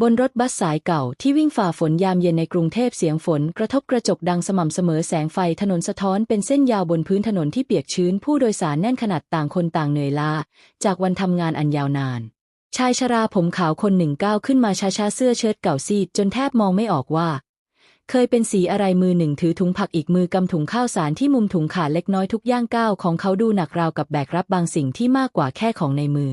บนรถบัสสายเก่าที่วิ่งฝ่าฝนยามเย็นในกรุงเทพเสียงฝนกระทบกระจกดังสม่ำเสมอแสงไฟถนนสะท้อนเป็นเส้นยาวบนพื้นถนนที่เปียกชื้น ผู้โดยสารแน่นขนาดต่างคนต่างเหนื่อยล้าจากวันทำงานอันยาวนาน ชายชราผมขาวคนหนึ่งก้าวขึ้นมาช้าๆเสื้อเชิ้ตเก่าซีดจนแทบมองไม่ออกว่า เคยเป็นสีอะไรมือหนึ่งถือถุงผักอีกมือกำถุงข้าวสารที่มุมถุงขาดเล็กน้อยทุกย่างก้าวของเขาดูหนักราวกับแบกรับบางสิ่งที่มากกว่าแค่ของในมือ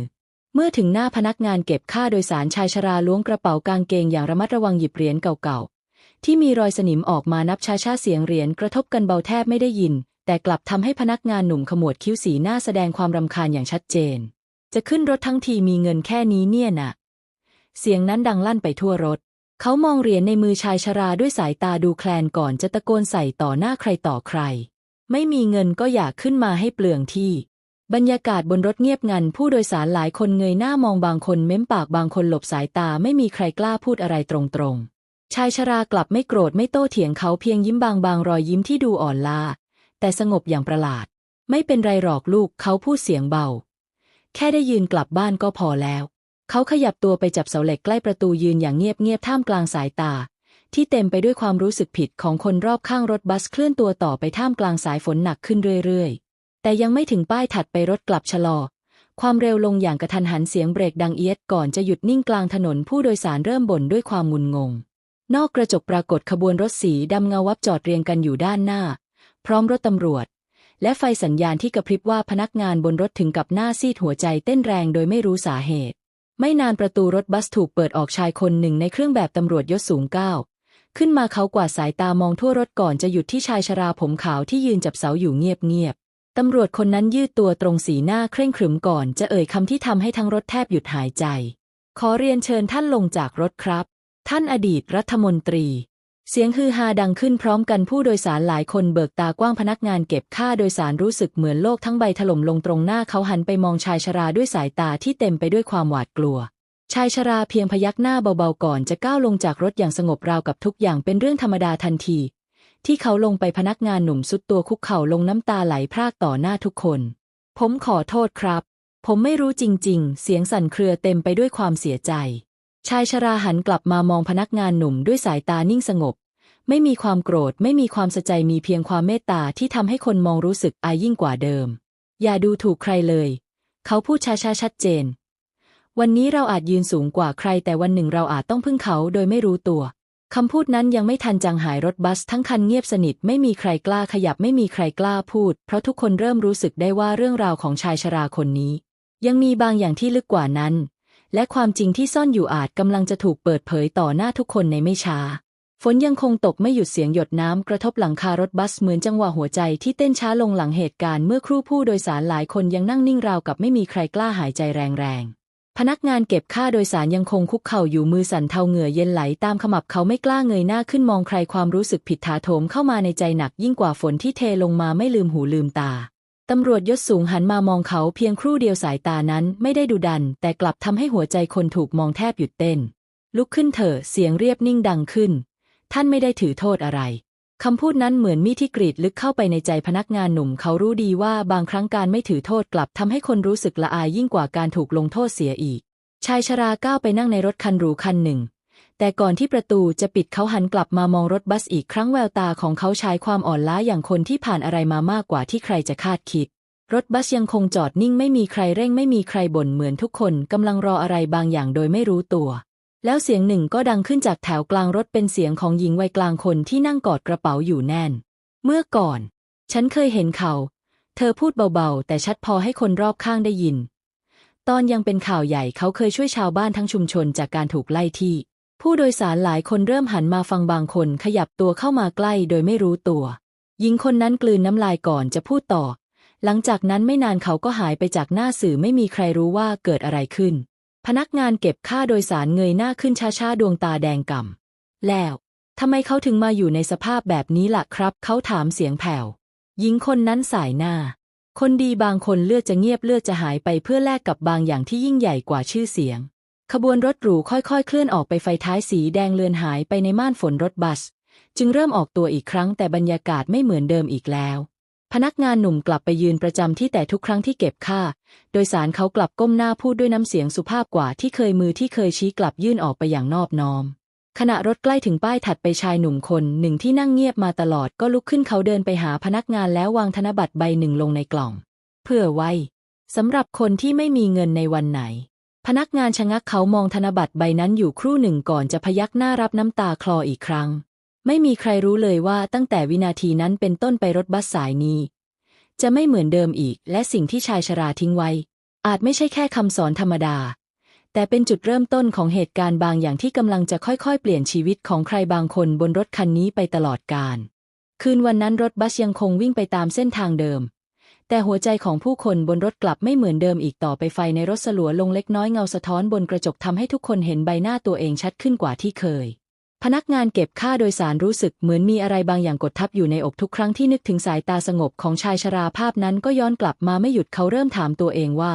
มื่อถึงหน้าพนักงานเก็บค่าโดยสารชายชราล้วงกระเป๋ากางเกงอย่างระมัดระวังหยิบเหรียญเก่าๆ ที่มีรอยสนิมออกมานับช้าๆเสียงเหรียญกระทบกันเบาแทบไม่ได้ยิน แต่กลับทำให้พนักงานหนุ่มขมวดคิ้วสีหน้าแสดงความรำคาญอย่างชัดเจน จะขึ้นรถทั้งทีมีเงินแค่นี้เนี่ยน่ะเสียงนั้นดังลั่นไปทั่วรถ เขามองเหรียญในมือชายชราด้วยสายตาดูแคลนก่อนจะตะโกนใส่ต่อหน้าใครต่อใคร ไม่มีเงินก็อยากขึ้นมาให้เปลืองที่ บรรยากาศบนรถเงียบงัน ผู้โดยสารหลายคนเงยหน้ามองบางคนเม้มปากบางคนหลบสายตาไม่มีใครกล้าพูดอะไรตรงๆ ชายชรากลับไม่โกรธไม่โต้เถียงเขาเพียงยิ้มบางบางๆรอยยิ้มที่ดูอ่อนล้าแต่สงบอย่างประหลาด ไม่เป็นไรหรอกลูกเขาพูดเสียงเบา แค่ได้ยืนกลับบ้านก็พอแล้ว เขาขยับตัวไปจับเสาเหล็กใกล้ประตูยืนอย่างเงียบๆท่ามกลางสายตา ที่เต็มไปด้วยความรู้สึกผิดของคนรอบข้างรถบัสเคลื่อนตัวต่อไปท่ามกลางสายฝนหนักขึ้นเรื่อยๆ แต่ยังไม่ถึงป้ายถัดไปรถกลับชะลอ ความเร็วลงอย่างกระทันหันเสียงเบรกดังเอียดก่อนจะหยุดนิ่งกลางถนนผู้โดยสารเริ่มบ่นด้วยความงุนงง นอกกระจกปรากฏขบวนรถสีดำเงาวับจอดเรียงกันอยู่ด้านหน้า พร้อมรถตำรวจ และไฟสัญญาณที่กระพริบว่าพนักงานบนรถถึงกับหน้าซีดหัวใจเต้นแรงโดยไม่รู้สาเหตุ ไม่นานประตูรถบัสถูกเปิดออกชายคนหนึ่งในเครื่องแบบตำรวจยศสูงก้าวขึ้นมาเขากวาดสายตามองทั่วรถก่อนจะหยุดที่ชายชราผมขาวที่ยืนจับเสาอยู่เงียบ ตำรวจคนนั้นยืดตัวตรงสีหน้าเคร่งขรึมก่อนจะเอ่ยคำที่ทำให้ทั้งรถแทบหยุดหายใจ ขอเรียนเชิญท่านลงจากรถครับ ท่านอดีตรัฐมนตรี เสียงฮือฮาดังขึ้นพร้อมกันผู้โดยสารหลายคนเบิกตากว้างพนักงานเก็บค่าโดยสารรู้สึกเหมือนโลกทั้งใบถล่มลงตรงหน้าเขาหันไปมองชายชราด้วยสายตาที่เต็มไปด้วยความหวาดกลัว ชายชราเพียงพยักหน้าเบาๆก่อนจะก้าวลงจากรถอย่างสงบราวกับทุกอย่างเป็นเรื่องธรรมดาทันที ที่เขาลงไปพนักงานหนุ่มสุดตัวคุกเข่าลงน้ำตาไหลพรากต่อหน้าทุกคน ผมขอโทษครับ ผมไม่รู้จริง ๆ เสียงสั่นเครือเต็มไปด้วยความเสียใจ ชายชราหันกลับมามองพนักงานหนุ่มด้วยสายตานิ่งสงบ ไม่มีความโกรธไม่มีความสะใจมีเพียงความเมตตาที่ทำให้คนมองรู้สึกอายยิ่งกว่าเดิม อย่าดูถูกใครเลย เขาพูดช้าๆชัดเจน วันนี้เราอาจยืนสูงกว่าใครแต่วันหนึ่งเราอาจต้องพึ่งเขาโดยไม่รู้ตัว คำพูดนั้นยังไม่ทันจางหายรถบัสทั้งคันเงียบสนิทไม่มีใครกล้าขยับไม่มีใครกล้าพูด เพราะทุกคนเริ่มรู้สึกได้ว่าเรื่องราวของชายชราคนนี้ ยังมีบางอย่างที่ลึกกว่านั้น และความจริงที่ซ่อนอยู่อาจกำลังจะถูกเปิดเผยต่อหน้าทุกคนในไม่ช้า ฝนยังคงตกไม่หยุดเสียงหยดน้ำกระทบหลังคารถบัสเหมือนจังหวะหัวใจที่เต้นช้าลงหลังเหตุการณ์เมื่อครู่ผู้โดยสารหลายคนยังนั่งนิ่งราวกับไม่มีใครกล้าหายใจแรงๆ พนักงานเก็บค่าโดยสารยังคงคุกเข่าอยู่มือสั่นเทาเหงื่อเย็นไหลตามขมับเขาไม่กล้าเงยหน้าขึ้นมองใครความรู้สึกผิดถาโถมเข้ามาในใจหนักยิ่งกว่าฝนที่เทลงมาไม่ลืมหูลืมตา ตำรวจยศสูงหันมามองเขาเพียงครู่เดียวสายตานั้นไม่ได้ดุดัน แต่กลับทำให้หัวใจคนถูกมองแทบหยุดเต้น ลุกขึ้นเถอะเสียงเรียบนิ่งดังขึ้น ท่านไม่ได้ถือโทษอะไร คำพูดนั้นเหมือนมีที่กรีดลึกเข้าไปในใจพนักงานหนุ่ม เขารู้ดีว่าบางครั้งการไม่ถือโทษกลับทำให้คนรู้สึกละอายยิ่งกว่าการถูกลงโทษเสียอีก ชายชราก้าวไปนั่งในรถคันหรูคันหนึ่ง แต่ก่อนที่ประตูจะปิดเขาหันกลับมามองรถบัสอีกครั้งแววตาของเขาฉายความอ่อนล้าอย่างคนที่ผ่านอะไรมามากกว่าที่ใครจะคาดคิด รถบัสยังคงจอดนิ่งไม่มีใครเร่งไม่มีใครบ่นเหมือนทุกคนกำลังรออะไรบางอย่างโดยไม่รู้ตัว แล้วเสียงหนึ่งก็ดังขึ้นจากแถวกลางรถเป็นเสียงของหญิงวัยกลางคนที่นั่งกอดกระเป๋าอยู่แน่น เมื่อก่อน ฉันเคยเห็นเขา เธอพูดเบาๆ แต่ชัดพอให้คนรอบข้างได้ยิน ตอนยังเป็นข่าวใหญ่เขาเคยช่วยชาวบ้านทั้งชุมชนจากการถูกไล่ที่ ผู้โดยสารหลายคนเริ่มหันมาฟังบางคนขยับตัวเข้ามาใกล้โดยไม่รู้ตัว หญิงคนนั้นกลืนน้ำลายก่อนจะพูดต่อ หลังจากนั้นไม่นานเขาก็หายไปจากหน้าสื่อไม่มีใครรู้ว่าเกิดอะไรขึ้น พนักงานเก็บค่าโดยสารเงยหน้าขึ้นช้าๆดวงตาแดงก่ำแล้วทำไมเขาถึงมาอยู่ในสภาพแบบนี้ล่ะครับ เขาถามเสียงแผ่วหญิงคนนั้นสายหน้า คนดีบางคนเลือกจะเงียบเลือกจะหายไปเพื่อแลกกับบางอย่างที่ยิ่งใหญ่กว่าชื่อเสียง ขบวนรถหรูค่อยๆ เคลื่อนออกไปไฟท้ายสีแดงเลือนหายไปในม่านฝนรถบัส จึงเริ่มออกตัวอีกครั้งแต่บรรยากาศไม่เหมือนเดิมอีกแล้ว พนักงานหนุ่มกลับไปยืนประจำที่แต่ทุกครั้งที่เก็บค่า โดยสารเขากลับก้มหน้าพูดด้วยน้ำเสียงสุภาพกว่าที่เคยมือที่เคยชี้กลับยื่นออกไปอย่างนอบน้อม ขณะรถใกล้ถึงป้ายถัดไปชายหนุ่มคนหนึ่งที่นั่งเงียบมาตลอดก็ลุกขึ้นเขาเดินไปหาพนักงานแล้ววางธนบัตรใบหนึ่งลงในกล่อง เพื่อไว้สำหรับคนที่ไม่มีเงินในวันไหน พนักงานชะงักเขามองธนบัตรใบนั้นอยู่ครู่หนึ่งก่อนจะพยักหน้ารับน้ำตาคลออีกครั้ง ไม่มีใครรู้เลยว่าตั้งแต่วินาทีนั้นเป็นต้นไปรถบัสสายนี้ จะไม่เหมือนเดิมอีก และสิ่งที่ชายชราทิ้งไว้ อาจไม่ใช่แค่คำสอนธรรมดา แต่เป็นจุดเริ่มต้นของเหตุการณ์บางอย่างที่กำลังจะค่อยๆ เปลี่ยนชีวิตของใครบางคนบนรถคันนี้ไปตลอดกาลคืนวันนั้นรถบัสยังคงวิ่งไปตามเส้นทางเดิม แต่หัวใจของผู้คนบนรถกลับไม่เหมือนเดิมอีกต่อไปไฟในรถสลัวลงเล็กน้อยเงาสะท้อนบนกระจกทำให้ทุกคนเห็นใบหน้าตัวเองชัดขึ้นกว่าที่เคย พนักงานเก็บค่าโดยสารรู้สึกเหมือนมีอะไรบางอย่างกดทับอยู่ในอกทุกครั้งที่นึกถึงสายตาสงบของชายชราภาพนั้นก็ย้อนกลับมาไม่หยุดเขาเริ่มถามตัวเองว่า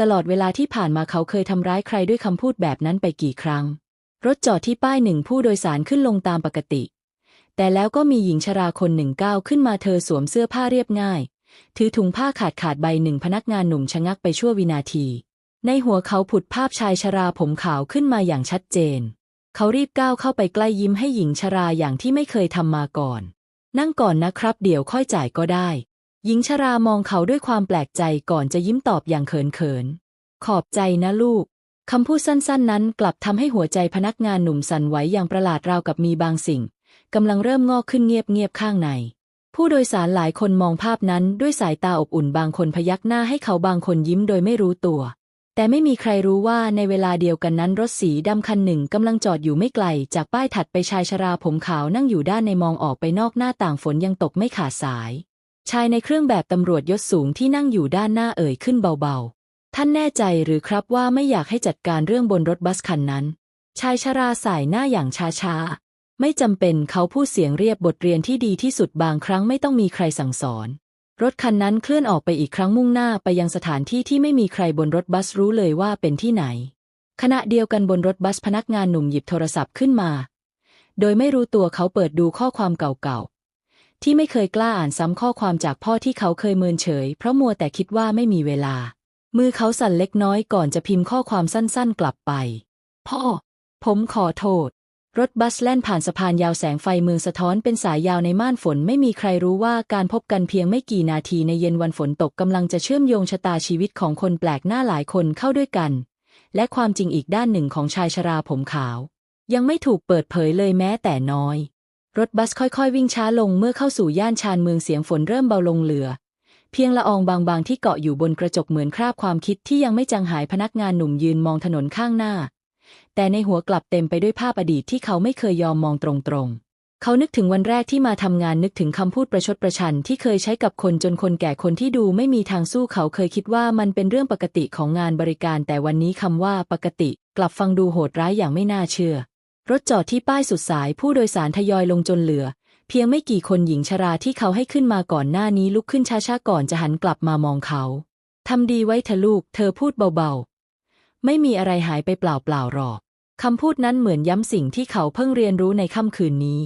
ตลอดเวลาที่ผ่านมาเขาเคยทำร้ายใครด้วยคำพูดแบบนั้นไปกี่ครั้ง รถจอดที่ป้ายหนึ่งผู้โดยสารขึ้นลงตามปกติ แต่แล้วก็มีหญิงชราคนหนึ่งก้าวขึ้นมาเธอสวมเสื้อผ้าเรียบง่าย ถือถุงผ้าขาดขาดใบหนึ่งพนักงานหนุ่มชะงักไปชั่ววินาที ในหัวเขาผุดภาพชายชราผมขาวขึ้นมาอย่างชัดเจน เขารีบก้าวเข้าไปใกล้ยิ้มให้หญิงชราอย่างที่ไม่เคยทำมาก่อน นั่งก่อนนะครับ เดี๋ยวค่อยจ่ายก็ได้ หญิงชรามองเขาด้วยความแปลกใจก่อนจะยิ้มตอบอย่างเขินๆขอบใจนะลูก คำพูดสั้นๆ นั้นกลับทำให้หัวใจพนักงานหนุ่มสั่นไหวอย่างประหลาดราวกับมีบางสิ่งกำลังเริ่มงอกขึ้นเงียบๆข้างใน ผู้โดยสารหลายคนมองภาพนั้นด้วยสายตาอบอุ่นบางคนพยักหน้าให้เขาบางคนยิ้มโดยไม่รู้ตัว แต่ไม่มีใครรู้ว่าในเวลาเดียวกันนั้นรถสีดำคันหนึ่งกำลังจอดอยู่ไม่ไกล จากป้ายถัดไปชายชราผมขาวนั่งอยู่ด้านในมองออกไปนอกหน้าต่างฝนยังตกไม่ขาดสาย ชายในเครื่องแบบตำรวจยศสูงที่นั่งอยู่ด้านหน้าเอ่ยขึ้นเบาๆ ท่านแน่ใจหรือครับว่าไม่อยากให้จัดการเรื่องบนรถบัสคันนั้น ชายชราสายหน้าอย่างช้าๆไม่จำเป็นเขาพูดเสียงเรียบบทเรียนที่ดีที่สุดบางครั้งไม่ต้องมีใครสั่งสอน รถคันนั้นเคลื่อนออกไปอีกครั้งมุ่งหน้าไปยังสถานที่ที่ไม่มีใครบนรถบัสรู้เลยว่าเป็นที่ไหน ขณะเดียวกันบนรถบัสพนักงานหนุ่มหยิบโทรศัพท์ขึ้นมา โดยไม่รู้ตัวเขาเปิดดูข้อความเก่าๆ ที่ไม่เคยกล้าอ่านซ้ำข้อความจากพ่อที่เขาเคยเมินเฉย เพราะมัวแต่คิดว่าไม่มีเวลา มือเขาสั่นเล็กน้อยก่อนจะพิมพ์ข้อความสั้นๆ กลับไป พ่อ ผมขอโทษ รถบัสแล่นผ่านสะพานยาวแสงไฟเมืองสะท้อนเป็นสายยาวในม่านฝนไม่มีใครรู้ว่าการพบกันเพียงไม่กี่นาทีในเย็นวันฝนตกกำลังจะเชื่อมโยงชะตาชีวิตของคนแปลกหน้าหลายคนเข้าด้วยกัน และความจริงอีกด้านหนึ่งของชายชราผมขาว ยังไม่ถูกเปิดเผยเลยแม้แต่น้อย รถบัสค่อยๆ วิ่งช้าลงเมื่อเข้าสู่ย่านชานเมืองเสียงฝนเริ่มเบาลงเหลือ เพียงละอองบางๆที่เกาะอยู่บนกระจกเหมือนคราบความคิดที่ยังไม่จางหายพนักงานหนุ่มยืนมองถนนข้างหน้า แต่ในหัวกลับเต็มไปด้วยภาพอดีตที่เขาไม่เคยยอมมองตรงๆ เขานึกถึงวันแรกที่มาทำงานนึกถึงคำพูดประชดประชันที่เคยใช้กับคนจนคนแก่คนที่ดูไม่มีทางสู้เขาเคยคิดว่ามันเป็นเรื่องปกติของงานบริการ แต่วันนี้คำว่าปกติ กลับฟังดูโหดร้ายอย่างไม่น่าเชื่อ รถจอดที่ป้ายสุดสายผู้โดยสารทยอยลงจนเหลือ เพียงไม่กี่คนหญิงชราที่เขาให้ขึ้นมาก่อนหน้านี้ลุกขึ้นช้าๆก่อนจะหันกลับมามองเขาทำดีไว้เถอะลูก เธอพูดเบาๆ ไม่มีอะไรหายไปเปล่าๆหรอก คำพูดนั้นเหมือนย้ำสิ่งที่เขาเพิ่งเรียนรู้ในค่ำคืนนี้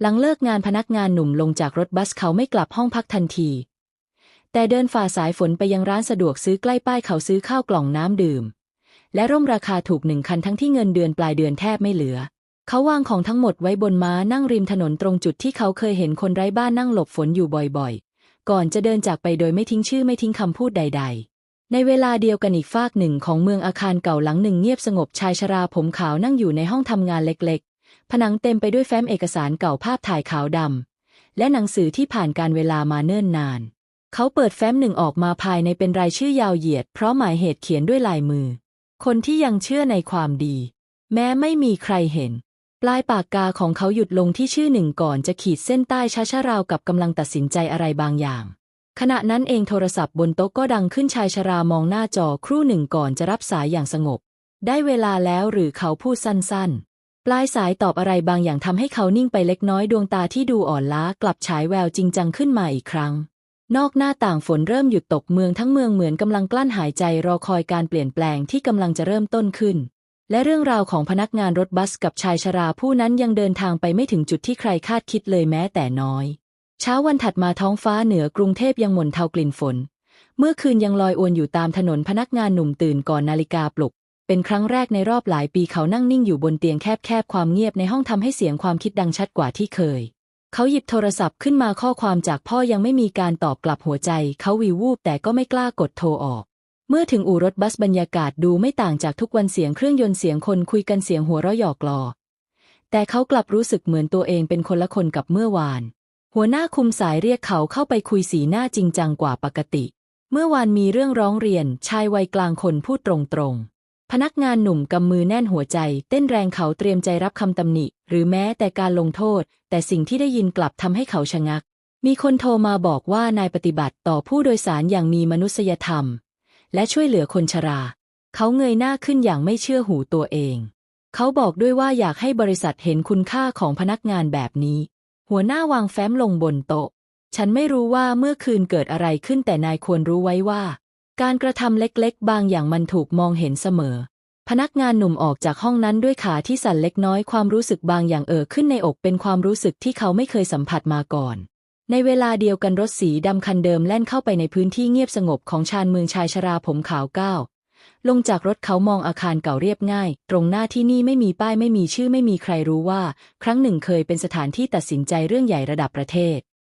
หลังเลิกงานพนักงานหนุ่มลงจากรถบัสเขาไม่กลับห้องพักทันที แต่เดินฝ่าสายฝนไปยังร้านสะดวกซื้อใกล้ป้ายเขาซื้อข้าวกล่องน้ำดื่ม และร่มราคาถูกหนึ่งคันทั้งที่เงินเดือนปลายเดือนแทบไม่เหลือ เขาวางของทั้งหมดไว้บนม้านั่งริมถนนตรงจุดที่เขาเคยเห็นคนไร้บ้านนั่งหลบฝนอยู่บ่อยๆ ก่อนจะเดินจากไปโดยไม่ทิ้งชื่อไม่ทิ้งคำพูดใด ๆ ในเวลาเดียวกันอีกฟากหนึ่งของเมืองอาคารเก่าหลังหนึ่งเงียบสงบชายชราผมขาวนั่งอยู่ในห้องทำงานเล็กๆ ผนังเต็มไปด้วยแฟ้มเอกสารเก่าภาพถ่ายขาวดำและหนังสือที่ผ่านการเวลามาเนิ่นนาน เขาเปิดแฟ้มหนึ่งออกมาภายในเป็นรายชื่อยาวเหยียด เพราะหมายเหตุเขียนด้วยลายมือ คนที่ยังเชื่อในความดี แม้ไม่มีใครเห็น ปลายปากกาของเขาหยุดลงที่ชื่อหนึ่งก่อนจะขีดเส้นใต้ช้าๆราวกับกำลังตัดสินใจอะไรบางอย่าง ขณะนั้นเองโทรศัพท์บนโต๊ะก็ดังขึ้นชายชรามองหน้าจอครู่หนึ่งก่อนจะรับสายอย่างสงบ ได้เวลาแล้วหรือเขาพูดสั้นๆ ปลายสายตอบอะไรบางอย่างทำให้เขานิ่งไปเล็กน้อยดวงตาที่ดูอ่อนล้ากลับฉายแววจริงจังขึ้นมาอีกครั้ง นอกหน้าต่างฝนเริ่มหยุดตกเมืองทั้งเมืองเหมือนกำลังกลั้นหายใจรอคอยการเปลี่ยนแปลงที่กำลังจะเริ่มต้นขึ้น และเรื่องราวของพนักงานรถบัสกับชายชราผู้นั้นยังเดินทางไปไม่ถึงจุดที่ใครคาดคิดเลยแม้แต่น้อย เช้าวันถัดมาท้องฟ้าเหนือกรุงเทพยังหม่นเทากลิ่นฝน เมื่อคืนยังลอยอวนอยู่ตามถนนพนักงานหนุ่มตื่นก่อนนาฬิกาปลุก เป็นครั้งแรกในรอบหลายปีเขานั่งนิ่งอยู่บนเตียงแคบๆความเงียบในห้องทำให้เสียงความคิดดังชัดกว่าที่เคย เขาหยิบโทรศัพท์ขึ้นมาข้อความจากพ่อยังไม่มีการตอบกลับหัวใจ เขาวิววูบแต่ก็ไม่กล้ากดโทรออก เมื่อถึงอู่รถบัสบรรยากาศดูไม่ต่างจากทุกวันเสียงเครื่องยนต์เสียงคนคุยกันเสียงหัวเราะหยอกล้อแต่เขากลับรู้สึกเหมือนตัวเองเป็นคนละคนกับเมื่อวาน หัวหน้าคุมสายเรียกเขาเข้าไปคุยสีหน้าจริงจังกว่าปกติ เมื่อวานมีเรื่องร้องเรียนชายวัยกลางคนพูดตรงๆพนักงานหนุ่มกำมือแน่นหัวใจ เต้นแรงเขาเตรียมใจรับคำตำหนิ หรือแม้แต่การลงโทษ แต่สิ่งที่ได้ยินกลับทำให้เขาชะงัก มีคนโทรมาบอกว่านายปฏิบัติต่อผู้โดยสารอย่างมีมนุษยธรรม และช่วยเหลือคนชรา เขาเงยหน้าขึ้นอย่างไม่เชื่อหูตัวเอง เขาบอกด้วยว่าอยากให้บริษัทเห็นคุณค่าของพนักงานแบบนี้ หัวหน้าวางแฟ้มลงบนโต๊ะ ฉันไม่รู้ว่าเมื่อคืนเกิดอะไรขึ้นแต่นายควรรู้ไว้ว่า การกระทำเล็กๆ บางอย่างมันถูกมองเห็นเสมอ พนักงานหนุ่มออกจากห้องนั้นด้วยขาที่สั่นเล็กน้อยความรู้สึกบางอย่างเอ่อขึ้นในอกเป็นความรู้สึกที่เขาไม่เคยสัมผัสมาก่อน ในเวลาเดียวกันรถสีดำคันเดิมแล่นเข้าไปในพื้นที่เงียบสงบของชานเมืองชายชราผมขาวก้าว ลงจากรถเขามองอาคารเก่าเรียบง่าย ตรงหน้าที่นี่ไม่มีป้ายไม่มีชื่อไม่มีใครรู้ว่า ครั้งหนึ่งเคยเป็นสถานที่ตัดสินใจเรื่องใหญ่ระดับประเทศ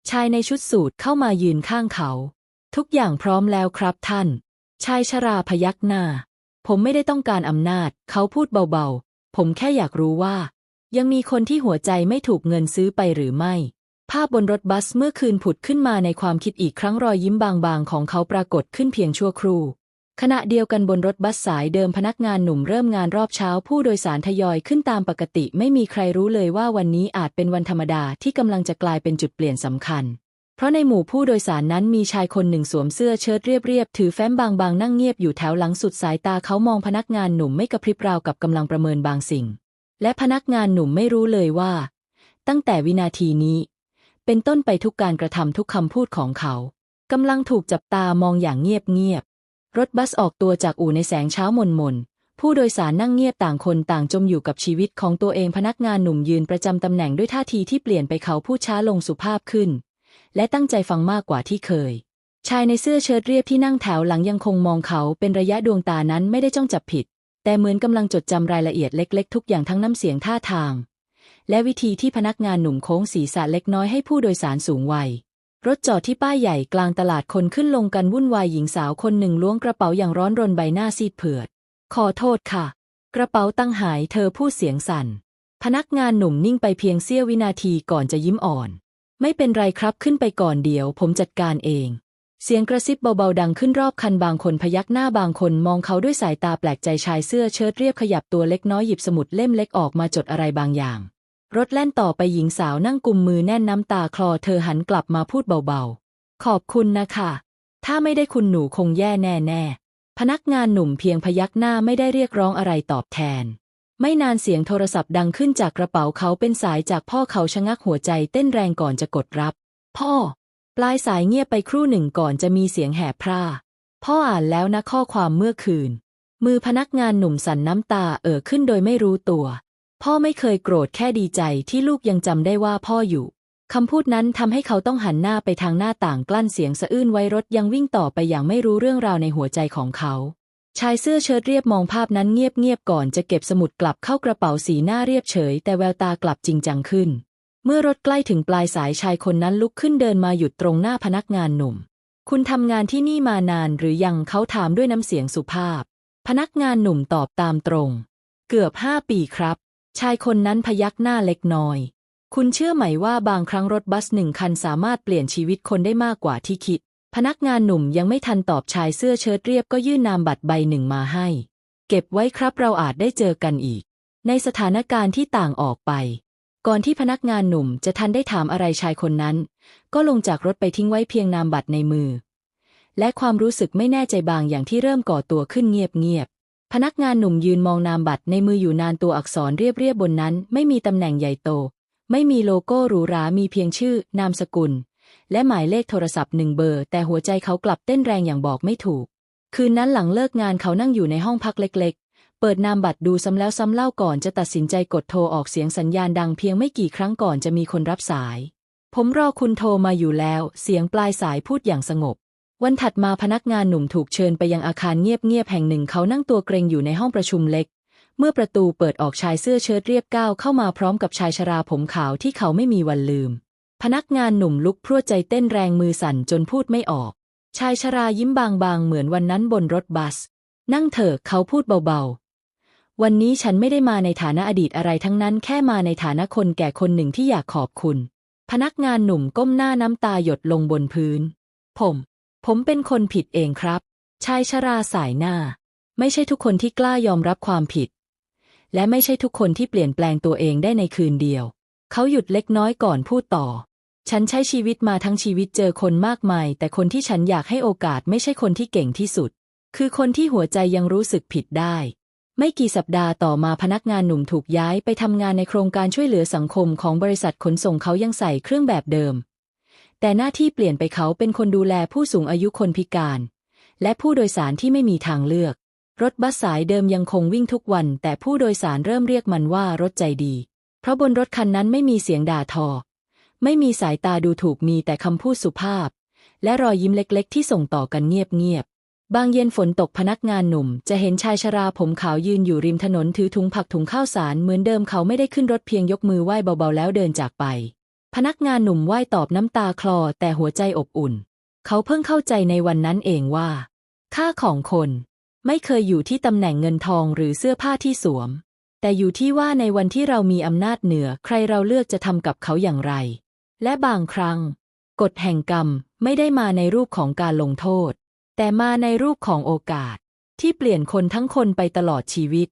ชายในชุดสูทเข้ามายืนข้างเขา ทุกอย่างพร้อมแล้วครับท่าน ชายชราพยักหน้า ผมไม่ได้ต้องการอำนาจ เขาพูดเบาๆ ผมแค่อยากรู้ว่า ยังมีคนที่หัวใจไม่ถูกเงินซื้อไปหรือไม่ภาพบนรถบัสเมื่อคืนผุดขึ้นมาในความคิดอีกครั้งรอยยิ้มบางๆ ของเขาปรากฏขึ้นเพียงชั่วครู่ ขณะเดียวกันบนรถบัสสายเดิมพนักงานหนุ่มเริ่มงานรอบเช้าผู้โดยสารทยอยขึ้นตามปกติ ไม่มีใครรู้เลยว่าวันนี้อาจเป็นวันธรรมดาที่กำลังจะกลายเป็นจุดเปลี่ยนสำคัญ เพราะในหมู่ผู้โดยสารนั้นมีชายคนหนึ่งสวมเสื้อเชิ้ตเรียบๆถือแฟ้มบางๆนั่งเงียบอยู่แถวหลังสุดสายตาเขามองพนักงานหนุ่มไม่กระพริบราวกับกำลังประเมินบางสิ่ง และพนักงานหนุ่มไม่รู้เลยว่า ตั้งแต่วินาทีนี้ เป็นต้นไปทุกการกระทำทุกคำพูดของเขากำลังถูกจับตามองอย่างเงียบๆ รถบัสออกตัวจากอู่ในแสงเช้ามนมนผู้โดยสารนั่งเงียบต่างคนต่างจมอยู่กับชีวิตของตัวเองพนักงานหนุ่มยืนประจำตำแหน่งด้วยท่าทีที่เปลี่ยนไปเขาพูดช้าลงสุภาพขึ้น และตั้งใจฟังมากกว่าที่เคย ชายในเสื้อเชิ้ตเรียบที่นั่งแถวหลังยังคงมองเขาเป็นระยะดวงตานั้นไม่ได้จ้องจับผิด แต่เหมือนกำลังจดจำรายละเอียดเล็ก ๆ ทุกอย่างทั้งน้ำเสียงท่าทาง และวิธีที่พนักงานหนุ่มโค้งศีรษะเล็กน้อยให้ผู้โดยสารสูงวัย รถจอดที่ป้ายใหญ่กลางตลาดคนขึ้นลงกันวุ่นวายหญิงสาวคนหนึ่งล้วงกระเป๋าอย่างร้อนรนใบหน้าซีดเผือด ขอโทษค่ะ กระเป๋าตั้งหายเธอพูดเสียงสั่น พนักงานหนุ่มนิ่งไปเพียงเสี้ยววินาทีก่อนจะยิ้มอ่อน ไม่เป็นไรครับขึ้นไปก่อนเดี๋ยว ผมจัดการเอง เสียงกระซิบเบาๆดังขึ้นรอบคันบางคนพยักหน้าบางคนมองเขาด้วยสายตาแปลกใจชายเสื้อเชิ้ตเรียบขยับตัวเล็กน้อยหยิบสมุดเล่มเล็กออกมาจดอะไรบางอย่าง รถแล่นต่อไปหญิงสาวนั่งกุมมือแน่นน้ำตาคลอเธอหันกลับมาพูดเบาๆ ขอบคุณนะคะ ถ้าไม่ได้คุณหนูคงแย่แน่ๆ พนักงานหนุ่มเพียงพยักหน้าไม่ได้เรียกร้องอะไรตอบแทน ไม่นานเสียงโทรศัพท์ดังขึ้นจากกระเป๋าเขาเป็นสายจากพ่อเขาชะงักหัวใจเต้นแรงก่อนจะกดรับ พ่อ ปลายสายเงียบไปครู่หนึ่งก่อนจะมีเสียงแหบพร่า พ่ออ่านแล้วนะข้อความเมื่อคืน มือพนักงานหนุ่มสั่นน้ำตาเอ่อขึ้นโดยไม่รู้ตัว พ่อไม่เคยโกรธแค่ดีใจที่ลูกยังจำได้ว่าพ่ออยู่คำพูดนั้นทำให้เขาต้องหันหน้าไปทางหน้าต่างกลั้นเสียงสะอื้นไว้รถยังวิ่งต่อไปอย่างไม่รู้เรื่องราวในหัวใจของเขา ชายเสื้อเชิ้ตเรียบมองภาพนั้นเงียบๆก่อนจะเก็บสมุดกลับเข้ากระเป๋าสีหน้าเรียบเฉย แต่แววตากลับจริงจังขึ้น เมื่อรถใกล้ถึงปลายสายชายคนนั้นลุกขึ้นเดินมาหยุดตรงหน้าพนักงานหนุ่ม คุณทำงานที่นี่มานานหรือยังเขาถามด้วยน้ำเสียงสุภาพ พนักงานหนุ่มตอบตามตรง เกือบห้าปีครับ ชายคนนั้นพยักหน้าเล็กน้อย คุณเชื่อไหมว่าบางครั้งรถบัสหนึ่งคันสามารถเปลี่ยนชีวิตคนได้มากกว่าที่คิด พนักงานหนุ่มยังไม่ทันตอบชายเสื้อเชิ้ตเรียบก็ยื่นนามบัตรใบหนึ่งมาให้ เก็บไว้ครับเราอาจได้เจอกันอีก ในสถานการณ์ที่ต่างออกไป ก่อนที่พนักงานหนุ่มจะทันได้ถามอะไรชายคนนั้น ก็ลงจากรถไปทิ้งไว้เพียงนามบัตรในมือ และความรู้สึกไม่แน่ใจบางอย่างที่เริ่มก่อตัวขึ้นเงียบๆ พนักงานหนุ่มยืนมองนามบัตรในมืออยู่นานตัวอักษรเรียบๆบนนั้น ไม่มีตำแหน่งใหญ่โต ไม่มีโลโก้หรูหรา มีเพียงชื่อนามสกุล และหมายเลขโทรศัพท์หนึ่งเบอร์ แต่หัวใจเขากลับเต้นแรงอย่างบอกไม่ถูก คืนนั้นหลังเลิกงานเขานั่งอยู่ในห้องพักเล็กๆ เปิดนามบัตรดูซ้ำแล้วซ้ำเล่าก่อนจะตัดสินใจกดโทรออกเสียงสัญญาณดังเพียงไม่กี่ครั้งก่อนจะมีคนรับสาย ผมรอคุณโทรมาอยู่แล้ว เสียงปลายสายพูดอย่างสงบ วันถัดมาพนักงานหนุ่มถูกเชิญไปยังอาคารเงียบๆแห่งหนึ่งเขานั่งตัวเกรงอยู่ในห้องประชุมเล็ก เมื่อประตูเปิดออกชายเสื้อเชิ้ตเรียบก้าวเข้ามาพร้อมกับชายชราผมขาวที่เขาไม่มีวันลืม พนักงานหนุ่มลุกพรวดใจเต้นแรงมือสั่นจนพูดไม่ออก ชายชรายิ้มบางๆเหมือนวันนั้นบนรถบัส นั่งเถอะเขาพูดเบาๆ วันนี้ฉันไม่ได้มาในฐานะอดีตอะไรทั้งนั้น แค่มาในฐานะคนแก่คนหนึ่งที่อยากขอบคุณ พนักงานหนุ่มก้มหน้าน้ำตาหยดลงบนพื้น ผม ผมเป็นคนผิดเองครับ ชายชราสายหน้า ไม่ใช่ทุกคนที่กล้ายอมรับความผิด และไม่ใช่ทุกคนที่เปลี่ยนแปลงตัวเองได้ในคืนเดียว เขาหยุดเล็กน้อยก่อนพูดต่อ ฉันใช้ชีวิตมาทั้งชีวิตเจอคนมากมาย แต่คนที่ฉันอยากให้โอกาสไม่ใช่คนที่เก่งที่สุด คือคนที่หัวใจยังรู้สึกผิดได้ ไม่กี่สัปดาห์ต่อมาพนักงานหนุ่มถูกย้ายไปทำงานในโครงการช่วยเหลือสังคมของบริษัทขนส่งเขายังใส่เครื่องแบบเดิม แต่หน้าที่เปลี่ยนไปเขาเป็นคนดูแลผู้สูงอายุคนพิการ และผู้โดยสารที่ไม่มีทางเลือก รถบัสสายเดิมยังคงวิ่งทุกวัน แต่ผู้โดยสารเริ่มเรียกมันว่ารถใจดี เพราะบนรถคันนั้นไม่มีเสียงด่าทอ ไม่มีสายตาดูถูกมีแต่คำพูดสุภาพ และรอยยิ้มเล็กๆ ที่ส่งต่อกันเงียบๆบางเย็นฝนตกพนักงานหนุ่ม จะเห็นชายชราผมขาวยืนอยู่ริมถนนถือถุงผักถุงข้าวสารเหมือนเดิมเขาไม่ได้ขึ้นรถเพียงยกมือไหว้เบาๆแล้วเดินจากไป พนักงานหนุ่มไหว้ตอบน้ำตาคลอแต่หัวใจอบอุ่น เขาเพิ่งเข้าใจในวันนั้นเองว่า ค่าของคนไม่เคยอยู่ที่ตำแหน่งเงินทองหรือเสื้อผ้าที่สวม แต่อยู่ที่ว่าในวันที่เรามีอำนาจเหนือใครเราเลือกจะทำกับเขาอย่างไร และบางครั้ง กฎแห่งกรรมไม่ได้มาในรูปของการลงโทษ แต่มาในรูปของโอกาสที่เปลี่ยนคนทั้งคนไปตลอดชีวิต